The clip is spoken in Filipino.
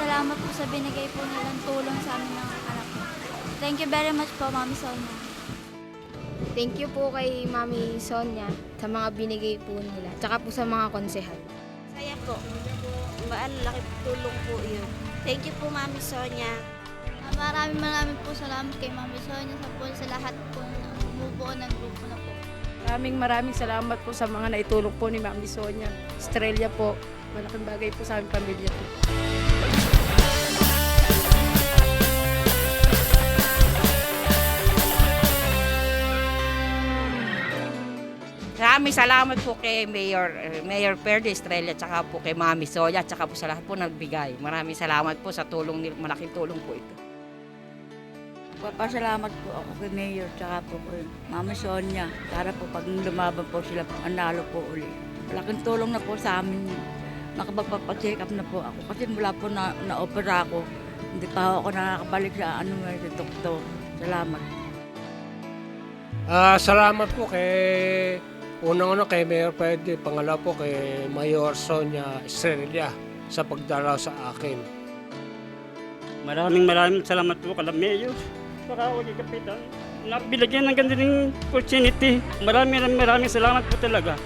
salamat po sa binigay po nilang tulong sa amin ng anak ko. Thank you very much po, Mami Sonia. Thank you po kay Mami Sonia sa mga binigay po nila. Tsaka po sa mga konsehal. Saya po. Malaki tulong po yun. Thank you po, Mami Sonia. Ah, Maraming maraming po salamat kay Mami Sonia sa po sa lahat po na bumubuo ng grupo na po. Maraming maraming salamat po sa mga naitulong po ni Mami Sonia. Estrella po. Malaking bagay po sa aming pamilya po. Maraming salamat po kay Mayor eh, Mayor Perde Estrella tsaka po kay Mami Soya tsaka po sa lahat po nagbigay. Maraming salamat po sa tulong nila, malaking tulong po ito. Papasalamat po ako kay Mayor tsaka po kay Mama Sonia para po pag lumaban po sila, analo po uli. Malaking tulong na po sa amin. Nakapagpapacheck up na po ako kasi mula po na, na-opera ako. Hindi pa ako nakakabalik sa ano nga sa doktor. Salamat. Ah, salamat po kay unang-una kay Mayor Pwede, pangalawa po kay Mayor Sonia Estrella sa pagdalaw sa akin. Maraming maraming salamat po kala Mayor. Saka kay Kapitan. Nabilagyan ng ganda ng opportunity. Maraming maraming salamat po talaga.